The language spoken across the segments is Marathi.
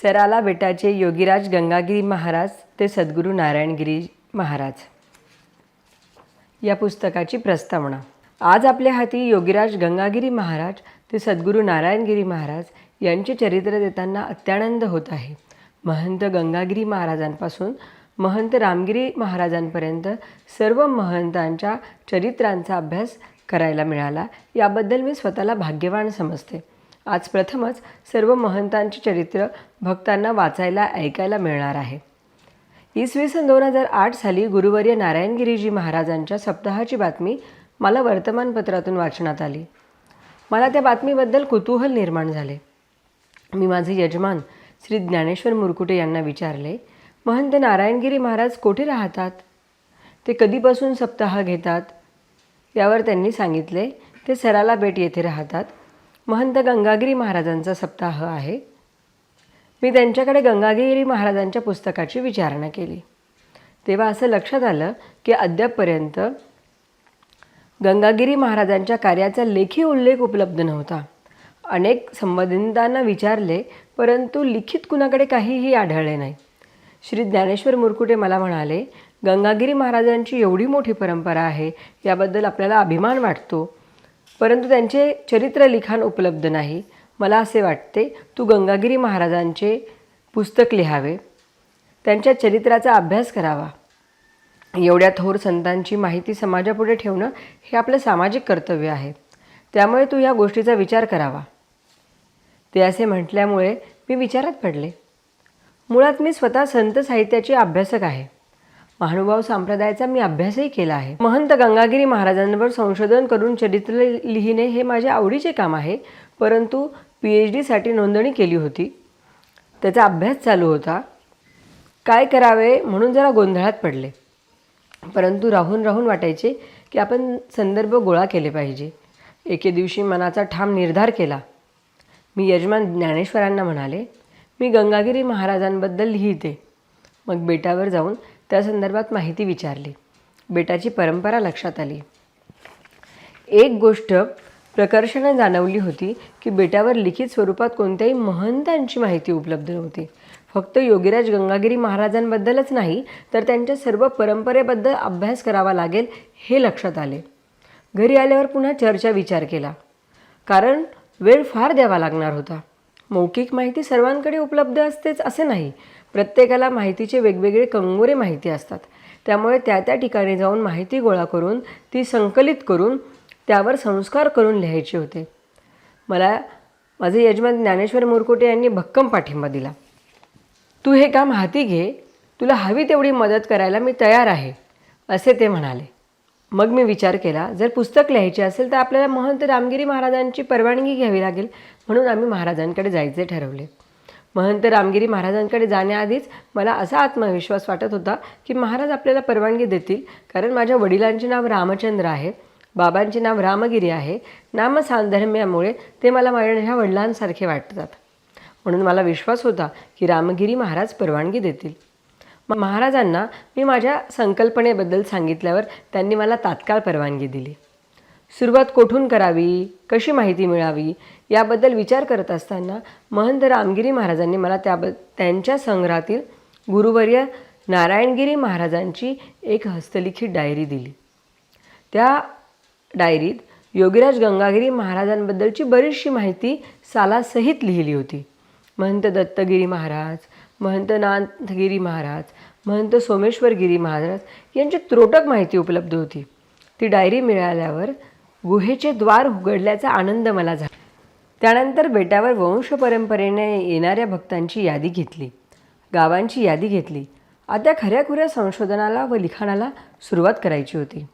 सराला बेटाचे योगीराज गंगागिरी महाराज ते सद्गुरू नारायणगिरी महाराज. या पुस्तकाची प्रस्तावना. आज आपल्या हाती योगीराज गंगागिरी महाराज ते सद्गुरू नारायणगिरी महाराज यांचे चरित्र देताना अत्यानंद होत आहे. महंत गंगागिरी महाराजांपासून महंत रामगिरी महाराजांपर्यंत सर्व महंतांच्या चरित्रांचा अभ्यास करायला मिळाला. याबद्दल मी स्वतःला भाग्यवान समजते. आज प्रथमच सर्व महंतांचे चरित्र भक्तांना वाचायला ऐकायला मिळणार आहे. इसवी सन दोन हजार आठ साली गुरुवर्य नारायणगिरीजी महाराजांच्या सप्ताहाची बातमी मला वर्तमानपत्रातून वाचण्यात आली. मला त्या बातमीबद्दल कुतूहल निर्माण झाले. मी माझे यजमान श्री ज्ञानेश्वर मुरकुटे यांना विचारले महंत नारायणगिरी महाराज कोठे राहतात? ते कधीपासून सप्ताह घेतात? यावर त्यांनी सांगितले ते सराला बेट येथे राहतात. महंत गंगागिरी महाराजांचा सप्ताह आहे. मी त्यांच्याकडे गंगागिरी महाराजांच्या पुस्तकाची विचारणा केली. तेव्हा असं लक्षात आलं की अद्यापपर्यंत गंगागिरी महाराजांच्या कार्याचा लेखी उल्लेख उपलब्ध नव्हता. अनेक संबंधितांना विचारले परंतु लिखित कुणाकडे काहीही आढळले नाही. श्री ज्ञानेश्वर मुरकुटे मला म्हणाले गंगागिरी महाराजांची एवढी मोठी परंपरा आहे याबद्दल आपल्याला अभिमान वाटतो. परंतु त्यांचे चरित्र लिखाण उपलब्ध नाही. मला असे वाटते तू गंगागिरी महाराजांचे पुस्तक लिहावे. त्यांच्या चरित्राचा अभ्यास करावा. एवढ्या थोर संतांची माहिती समाजापुढे ठेवणं हे आपलं सामाजिक कर्तव्य आहे. त्यामुळे तू या गोष्टीचा विचार करावा. ते असे म्हटल्यामुळे मी विचारात पडले. मुळात मी स्वतः संत साहित्याची अभ्यासक आहे. महानुभाव संप्रदायाचा मी अभ्यासही केला आहे. महंत गंगागिरी महाराजांवर संशोधन करून चरित्र लिहिणे हे माझे आवडीचे काम आहे. परंतु पी एच डीसाठी नोंदणी केली होती. त्याचा अभ्यास चालू होता. काय करावे म्हणून जरा गोंधळात पडले. परंतु राहून राहून वाटायचे की आपण संदर्भ गोळा केले पाहिजे. एके दिवशी मनाचा ठाम निर्धार केला. मी यजमान ज्ञानेश्वरांना म्हणाले मी गंगागिरी महाराजांबद्दल लिहिते. मग बेटावर जाऊन त्या संदर्भात माहिती विचारली. बेटाची परंपरा लक्षात आली. एक गोष्ट प्रकर्षाने जाणवली होती की बेटावर लिखित स्वरूपात कोणत्याही महंतांची माहिती उपलब्ध नव्हती. फक्त योगीराज गंगागिरी महाराजांबद्दलच नाही तर त्यांच्या सर्व परंपरेबद्दल अभ्यास करावा लागेल हे लक्षात आले. घरी आल्यावर पुन्हा चर्चा विचार केला. कारण वेळ फार द्यावा लागणार होता. मौखिक माहिती सर्वांकडे उपलब्ध असतेच असे नाही प्रत्येकाला माहितीचे वेगवेगळे कंगोरे माहिती असतात. त्यामुळे त्या त्या ठिकाणी जाऊन माहिती गोळा करून ती संकलित करून त्यावर संस्कार करून लिहायचे होते. मला माझे यजमान ज्ञानेश्वर मुरकुटे यांनी भक्कम पाठिंबा दिला. तू हे काम हाती घे. तुला हवी तेवढी मदत करायला मी तयार आहे असे ते म्हणाले. मग मी विचार केला जर पुस्तक लिहायचे असेल तर आपल्याला महंत रामगिरी महाराजांची परवानगी घ्यावी लागेल म्हणून आम्ही महाराजांकडे जायचे ठरवले. महंत रामगिरी महाराजांकडे जाण्याआधीच मला असा आत्मविश्वास वाटत होता की महाराज आपल्याला परवानगी देतील कारण माझ्या वडिलांचे नाव रामचंद्र आहे बाबांचे नाव रामगिरी आहे नामसाधर्म्यामुळे ते मला माझ्या वडिलांसारखे वाटतात. म्हणून मला विश्वास होता की रामगिरी महाराज परवानगी देतील. महाराजांना मी माझ्या संकल्पनेबद्दल सांगितल्यावर त्यांनी मला तात्काळ परवानगी दिली. सुरुवात कोठून करावी कशी माहिती मिळावी याबद्दल विचार करत असताना महंत रामगिरी महाराजांनी मला त्याब त्यांच्या संग्रहातील गुरुवर्य नारायणगिरी महाराजांची एक हस्तलिखित डायरी दिली. त्या डायरीत योगीराज गंगागिरी महाराजांबद्दलची बरीचशी माहिती सालासहित लिहिली होती. महंत दत्तगिरी महाराज महंत नाथगिरी महाराज महंत सोमेश्वरगिरी महाराज यांची त्रोटक माहिती उपलब्ध होती. ती डायरी मिळाल्यावर गुहेचे द्वार उघडल्याचा आनंद मला झाला. त्यानंतर बेटावर वंश परंपरेने येणाऱ्या भक्तांची यादी घेतली गावांची यादी घेतली. आता खऱ्याखुऱ्या संशोधनाला व लिखाणाला सुरुवात करायची होती.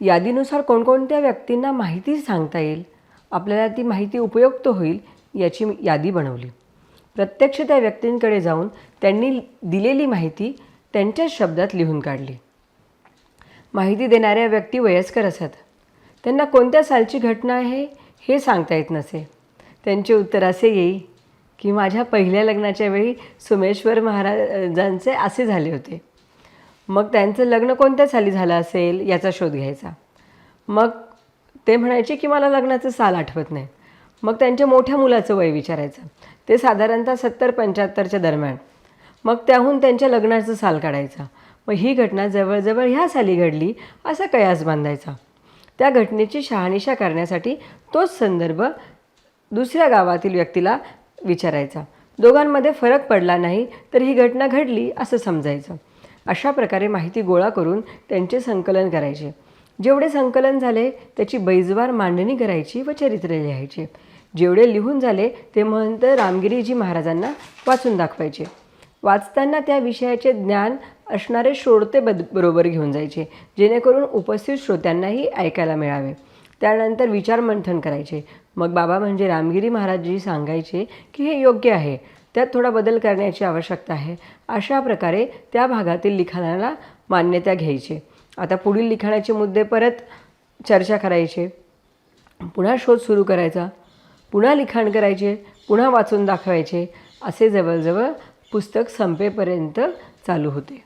यादीनुसार कोणकोणत्या व्यक्तींना माहिती सांगता येईल आपल्याला ती माहिती उपयुक्त होईल याची यादी बनवली. प्रत्यक्ष त्या व्यक्तींकडे जाऊन त्यांनी दिलेली माहिती त्यांच्याच शब्दात लिहून काढली. माहिती देणाऱ्या व्यक्ती वयस्कर असत. त्यांना कोणत्या सालची घटना आहे हे सांगता येत नसे. त्यांचे उत्तर असे येई की माझ्या पहिल्या लग्नाच्या वेळी सोमेश्वर महाराजांचे असे झाले होते. मग त्यांचं लग्न कोणत्या साली झालं असेल याचा शोध घ्यायचा. मग ते म्हणायचे की मला लग्नाचं साल आठवत नाही. मग त्यांच्या मोठ्या मुलाचं वय विचारायचं. ते साधारणतः सत्तर पंच्याहत्तरच्या दरम्यान. मग त्याहून त्यांच्या लग्नाचं साल काढायचा. मग ही घटना जवळजवळ ह्या साली घडली असा कयास बांधायचा. त्या घटनेची शहानिशा करण्यासाठी तोच संदर्भ दुसऱ्या गावातील व्यक्तीला विचारायचा. दोघांमध्ये फरक पडला नाही तर ही घटना घडली असं समजायचं. अशा प्रकारे माहिती गोळा करून त्यांचे संकलन करायचे. जेवढे संकलन झाले त्याची बैजवार मांडणी करायची व चरित्र लिहायचे. जेवढे लिहून झाले ते महंत रामगिरीजी महाराजांना वाचून दाखवायचे. वाचताना त्या विषयाचे ज्ञान असणारे श्रोते बद बरोबर घेऊन जायचे. जेणेकरून उपस्थित श्रोत्यांनाही ऐकायला मिळावे. त्यानंतर विचारमंथन करायचे. मग बाबा म्हणजे रामगिरी महाराजजी सांगायचे की हे योग्य आहे. त्यात थोडा बदल करण्याची आवश्यकता आहे. अशा प्रकारे त्या भागातील लिखाणाला मान्यता घ्यायची. आता पुढील लिखाणाचे मुद्दे परत चर्चा करायचे. पुन्हा शोध सुरू करायचा. पुन्हा लिखाण करायचे. पुन्हा वाचून दाखवायचे. असे जवळजवळ पुस्तक संपेपर्यंत चालू होते.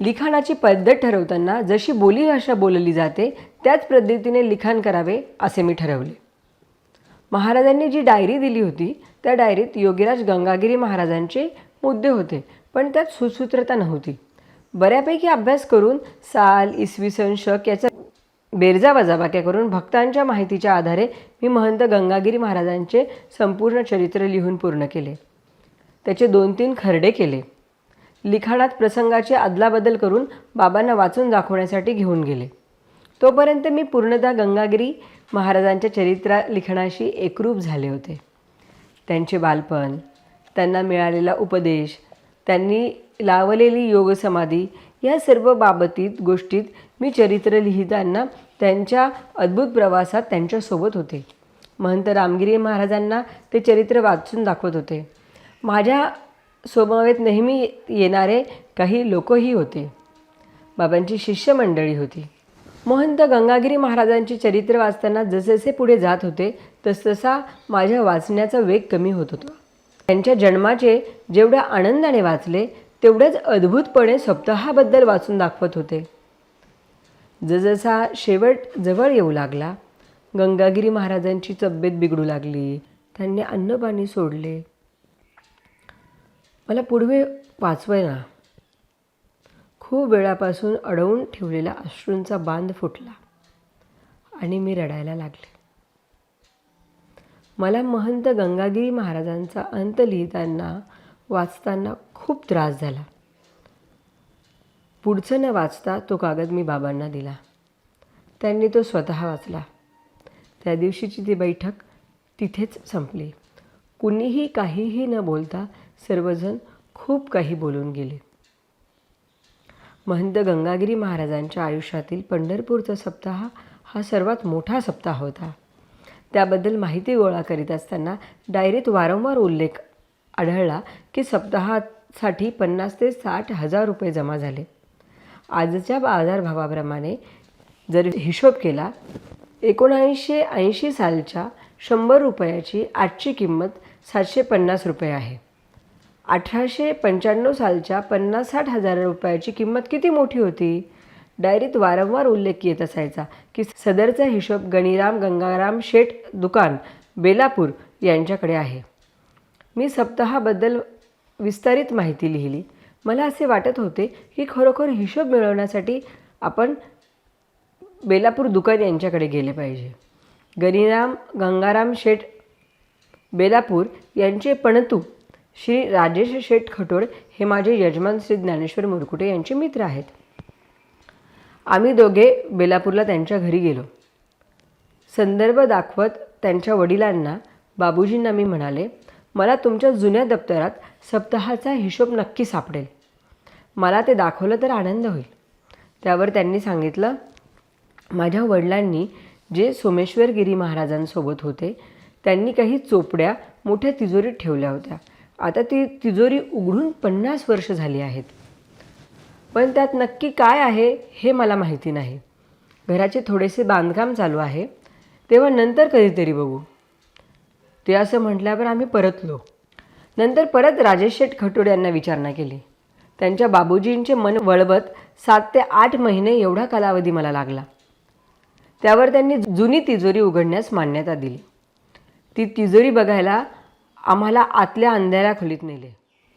लिखाणाची पद्धत ठरवताना जशी बोलीभाषा बोलली जाते त्याच पद्धतीने लिखाण करावे असे मी ठरवले. महाराजांनी जी डायरी दिली होती त्या डायरीत योगीराज गंगागिरी महाराजांचे मुद्दे होते पण त्यात सुसूत्रता नव्हती. बऱ्यापैकी अभ्यास करून साल इसवी सन शक याचा बेरजा वजाबाक्या करून भक्तांच्या माहितीच्या आधारे मी महंत गंगागिरी महाराजांचे संपूर्ण चरित्र लिहून पूर्ण केले. त्याचे दोन तीन खरडे केले. लिखाणात प्रसंगाची अदलाबदल करून बाबांना वाचून दाखवण्यासाठी घेऊन गेले. तोपर्यंत मी पूर्णतः गंगागिरी महाराजांच्या चरित्रा लिखाणाशी एकरूप झाले होते. त्यांचे बालपण त्यांना मिळालेला उपदेश त्यांनी लावलेली योगसमाधी या सर्व बाबतीत गोष्टीत मी चरित्र लिहिताना त्यांच्या अद्भुत प्रवासात त्यांच्यासोबत होते. महंत रामगिरी महाराजांना ते चरित्र वाचून दाखवत होते. माझ्या स्वभावेत नेहमी येणारे काही लोकही होते. बाबांची शिष्यमंडळी होती. महंत गंगागिरी महाराजांचे चरित्र वाचताना जसजसे पुढे जात होते तसतसा माझ्या वाचण्याचा वेग कमी होत होता. त्यांच्या जन्माचे जेवढ्या आनंदाने वाचले तेवढ्याच अद्भुतपणे सप्ताहाबद्दल वाचून दाखवत होते. जसजसा शेवट जवळ येऊ लागला गंगागिरी महाराजांची तब्येत बिघडू लागली त्यांनी अन्नपाणी सोडले. मला पुढे ना खूप वेळापासून अडवून ठेवलेला अश्रूंचा बांध फुटला आणि मी रडायला लागले. मला महंत गंगागिरी महाराजांचा अंत लिहिताना वाचताना खूप त्रास झाला. पुढचं न वाचता तो कागद मी बाबांना दिला. त्यांनी तो स्वतः वाचला. त्या दिवशीची ती बैठक तिथेच संपली. कुणीही काहीही न बोलता सर्वजण खूप काही बोलून गेले. महंत गंगागिरी महाराजांच्या आयुष्यातील पंढरपूरचा सप्ताह हा सर्वात मोठा सप्ताह होता. त्याबद्दल माहिती गोळा करीत असताना डायरीत वारंवार उल्लेख आढळला की सप्ताहासाठी पन्नास ते साठ हजार रुपये जमा झाले. आजच्या बाजारभावाप्रमाणे जर हिशोब केला एकोणऐंशी ऐंशी सालच्या शंभर रुपयाची आजची किंमत सातशे पन्नास रुपये आहे. अठराशे पंच्याण्णव सालच्या पन्नास साठ हजार रुपयाची किंमत किती मोठी होती? डायरीत वारंवार उल्लेख येत असायचा की सदरचा हिशोब गणिराम गंगाराम शेठ दुकान बेलापूर यांच्याकडे आहे. मी सप्ताहाबद्दल विस्तारित माहिती लिहिली. मला असे वाटत होते की खरोखर हिशोब मिळवण्यासाठी आपण बेलापूर दुकान यांच्याकडे गेले पाहिजे. गणिराम गंगाराम शेठ बेलापूर यांचे पणतू श्री राजेश शेठ खटोड हे माझे यजमान श्री ज्ञानेश्वर मुरकुटे यांचे मित्र आहेत. आम्ही दोघे बेलापूरला त्यांच्या घरी गेलो. संदर्भ दाखवत त्यांच्या वडिलांना बाबूजींना मी म्हणाले मला तुमच्या जुन्या दप्तरात सप्ताहाचा हिशोब नक्की सापडेल. मला ते दाखवलं तर आनंद होईल. त्यावर त्यांनी सांगितलं माझ्या वडिलांनी जे सोमेश्वरगिरी महाराजांसोबत होते त्यांनी काही चोपड्या मोठ्या तिजोरीत ठेवल्या होत्या. आता ती तिजोरी उघडून पन्नास वर्ष झाली आहेत. पण त्यात नक्की काय आहे हे मला माहिती नाही. घराचे थोडेसे बांधकाम चालू आहे. तेव्हा नंतर कधीतरी बघू. ते असं म्हटल्यावर आम्ही परतलो. नंतर परत राजेश शेठ खटोड यांना विचारणा केली. त्यांच्या बाबूजींचे मन वळवत सात ते आठ महिने एवढा कालावधी मला लागला. त्यावर त्यांनी जुनी तिजोरी उघडण्यास मान्यता दिली. ती तिजोरी बघायला आम्हाला आतल्या अंधाऱ्या खोलीत नेले.